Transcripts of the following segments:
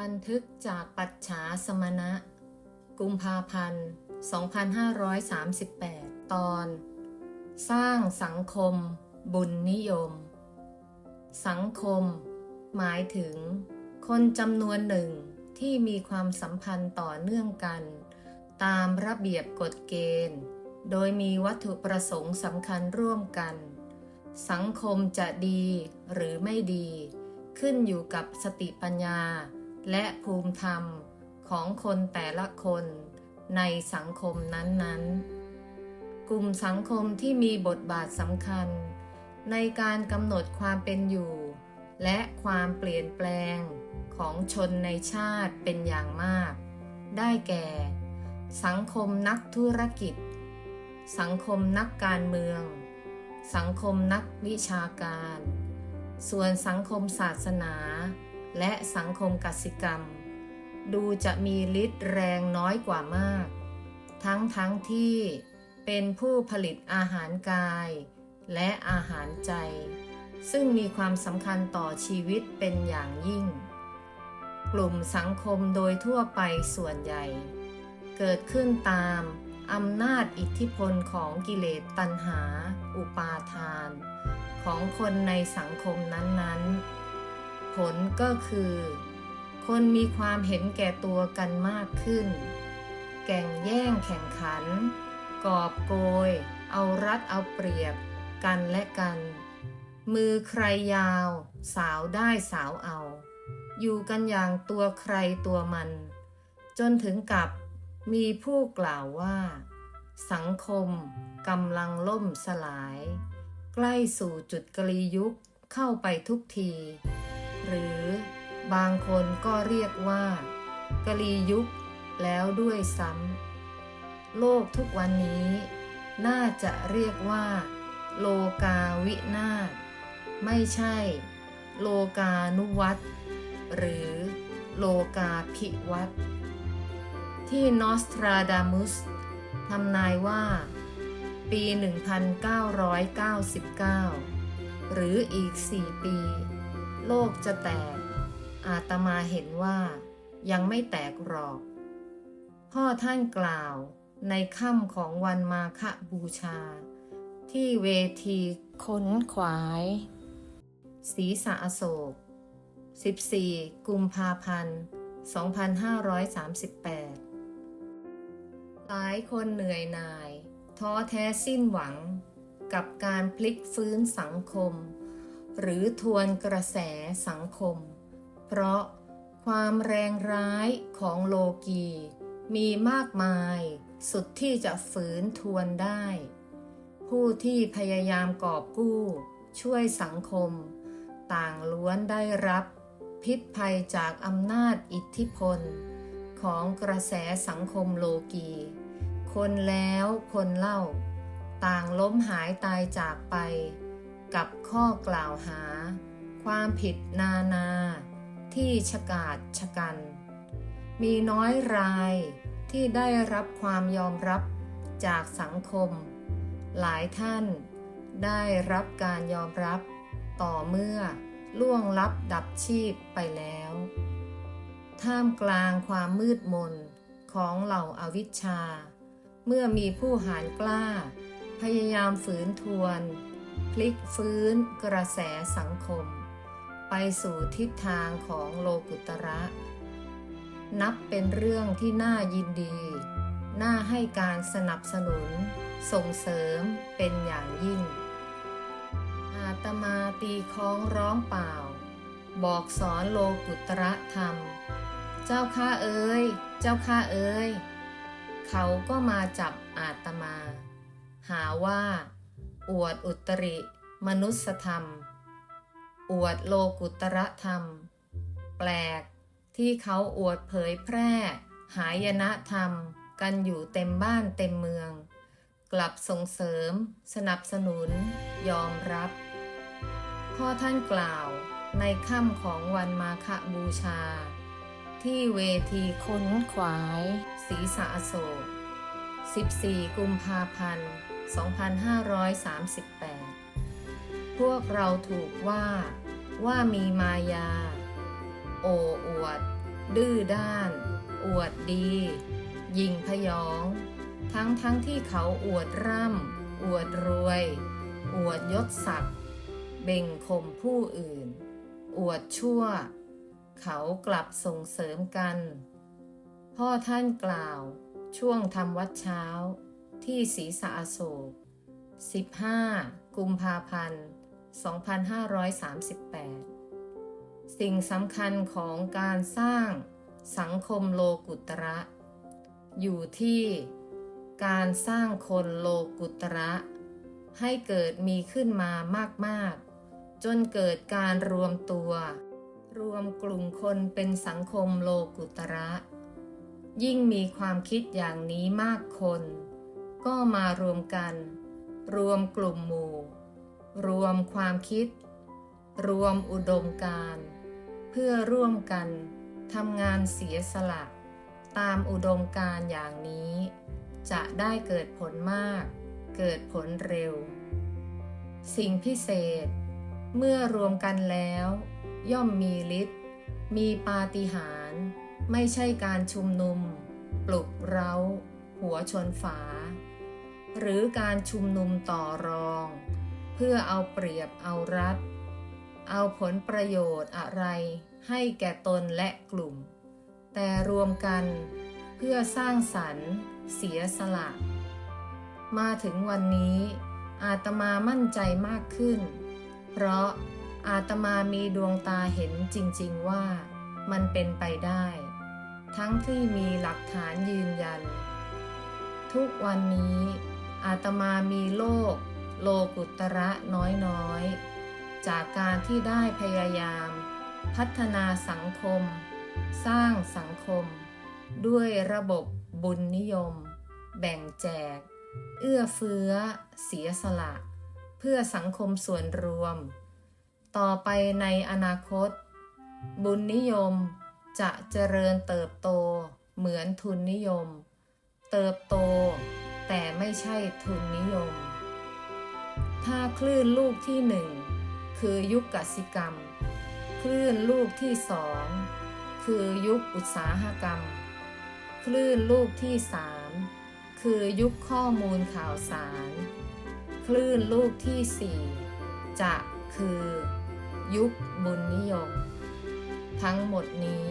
บันทึกจากปัจฉาสมณะ กุมภาพันธ์ 2538 ตอน สร้างสังคม บุญนิยม สังคม หมายถึง คนจำนวนหนึ่งที่มีความสัมพันธ์ต่อเนื่องกัน ตามระเบียบกฎเกณฑ์ โดยมีวัตถุประสงค์สำคัญร่วมกัน สังคมจะดีหรือไม่ดี ขึ้นอยู่กับสติปัญญา และภูมิธรรมของคนแต่ละคนในสังคมนั้นๆ กลุ่มสังคมที่มีบทบาทสำคัญ ในการกำหนดความเป็นอยู่ และความเปลี่ยนแปลงของชนในชาติเป็นอย่างมาก ได้แก่ สังคมนักธุรกิจ สังคมนักการเมือง สังคมนักวิชาการ ส่วนสังคมศาสนา และสังคมกสิกรรม ดูจะมีฤทธิ์แรงน้อยกว่ามาก ทั้งทั้งที่เป็นผู้ผลิตอาหารกาย และอาหารใจ ซึ่งมีความสำคัญต่อชีวิตเป็นอย่างยิ่ง กลุ่มสังคมโดยทั่วไปส่วนใหญ่ เกิดขึ้นตามอำนาจอิทธิพลของกิเลสตัณหา อุปาทาน ของคนในสังคมนั้นๆ ผลก็คือ คนมีความเห็นแก่ตัวกันมากขึ้นแก่งแย่งแข่งขัน กอบโกย เอารัดเอาเปรียบกันและกัน มือใครยาว สาวได้สาวเอา อยู่กันอย่างตัวใครตัวมัน จนถึงกับมีผู้กล่าวว่า สังคมกำลังล่มสลาย ใกล้สู่จุดกลียุคเข้าไปทุกที หรือบางคนก็เรียกว่ากลียุคแล้วด้วยซ้ำโลกทุกวันนี้ น่าจะเรียกว่า โลกาวินาศไม่ใช่ โลกานุวัตหรือโลกาภิวัตที่นอสตราดามุสทำนายว่า ปี 1999 หรืออีก 4 ปี โลกจะแตก อาตมาเห็นว่า ยังไม่แตกหรอก พ่อท่านกล่าวในค่ำของวันมาฆบูชา ที่เวทีค้นขวายศีสะอโศก 14 กุมภาพันธ์ 2538 หลายคนเหนื่อยหน่าย ท้อแท้สิ้นหวังกับการพลิกฟื้นสังคม หรือทวนกระแสสังคม เพราะความแรงร้ายของโลกี มีมากมายสุดที่จะฝืนทวนได้ ผู้ที่พยายามกอบกู้ ช่วยสังคม ต่างล้วนได้รับ พิษภัยจากอำนาจอิทธิพล ของกระแสสังคมโลกี คนแล้วคนเล่า ต่างล้มหายตายจากไป กับข้อกล่าวหา ความผิดนานา ที่ฉกาจชะกัน มีน้อยรายที่ได้รับความยอมรับจากสังคม หลายท่านได้รับการยอมรับต่อเมื่อล่วงลับดับชีพไปแล้ว ท่ามกลางความมืดมนของเหล่าอาวิชชา เมื่อมีผู้หารกล้า พยายามฝืนทวน ลิกฟื้นกระแสสังคม ไปสู่ทิศทางของโลกุตระ นับเป็นเรื่องที่น่ายินดี น่าให้การสนับสนุน ส่งเสริมเป็นอย่างยิ่ง อาตมาตีค้องร้องเปล่า บอกสอนโลกุตระธรรม เจ้าข้าเอ๋ยเจ้าข้าเอ๋ยเขาก็มาจับอาตมา หาว่า อวดอุตริ มนุสธรรม อวดโลกุตระธรรม แปลกที่เขาอวดเผยแพร่ หายนะธรรม กันอยู่เต็มบ้านเต็มเมือง กลับส่งเสริม สนับสนุน ยอมรับพ่อท่านกล่าวในค่ำของวันมาฆบูชา ที่เวทีค้นขวาย ศรีสะอโศก14 กุมภาพันธ์ 2538 พวกเราถูกว่าว่ามีมายา โอ้อวด ดื้อด้าน อวดดี ยิงพยอง ทั้งทั้งที่เขาอวดร่ำ อวดรวย อวดยศศักดิ์เบ่งข่มผู้อื่น อวดชั่ว เขากลับส่งเสริมกัน พ่อท่านกล่าวช่วงทำวัดเช้า ที่ศรีสะอโศก15 กุมภาพันธ์ 2538 สิ่งสำคัญของการสร้างสังคมโลกุตระ อยู่ที่การสร้างคนโลกุตระ ให้เกิดมีขึ้นมามาก ๆ จนเกิดการรวมตัว รวมกลุ่มคนเป็นสังคมโลกุตระ ยิ่งมีความคิดอย่างนี้มากคน ก็มารวมกัน รวมกลุ่มหมู่ รวมความคิด รวมอุดมการ เพื่อร่วมกันทำงานเสียสละ ตามอุดมการอย่างนี้ จะได้เกิดผลมาก เกิดผลเร็ว สิ่งพิเศษ เมื่อรวมกันแล้ว ย่อมมีฤทธิ์มีปาฏิหาริย์ไม่ใช่การชุมนุม ปลุกเร้า หัวชนฝา หรือการชุมนุมต่อรอง เพื่อเอาเปรียบเอารัด เอาผลประโยชน์อะไร ให้แก่ตนและกลุ่ม แต่รวมกันเพื่อสร้างสรรค์เสียสละ มาถึงวันนี้อาตมามั่นใจมากขึ้น เพราะอาตมามีดวงตาเห็นจริงๆว่ามันเป็นไปได้ ทั้งที่มีหลักฐานยืนยัน ทุกวันนี้ อาตมามีโลกโลกุตระน้อยๆ จากการที่ได้พยายาม พัฒนาสังคม สร้างสังคม ด้วยระบบบุญนิยม แบ่งแจก เอื้อเฟื้อ เสียสละ เพื่อสังคมส่วนรวม ต่อไปในอนาคต บุญนิยมจะเจริญเติบโตเหมือนทุนนิยม เติบโต แต่ไม่ใช่ทุนนิยม ถ้าคลื่นลูกที่หนึ่งคือยุคกสิกรรม คลื่นลูกที่สองคือยุคอุตสาหกรรม คลื่นลูกที่สามคือยุคข้อมูลข่าวสาร คลื่นลูกที่สี่จะคือยุคบุญนิยม ทั้งหมดนี้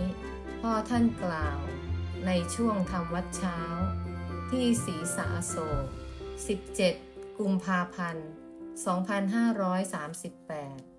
พ่อท่านกล่าวในช่วงทำวัดเช้า ที่ศรีสาโศก17 กุมภาพันธ์ 2538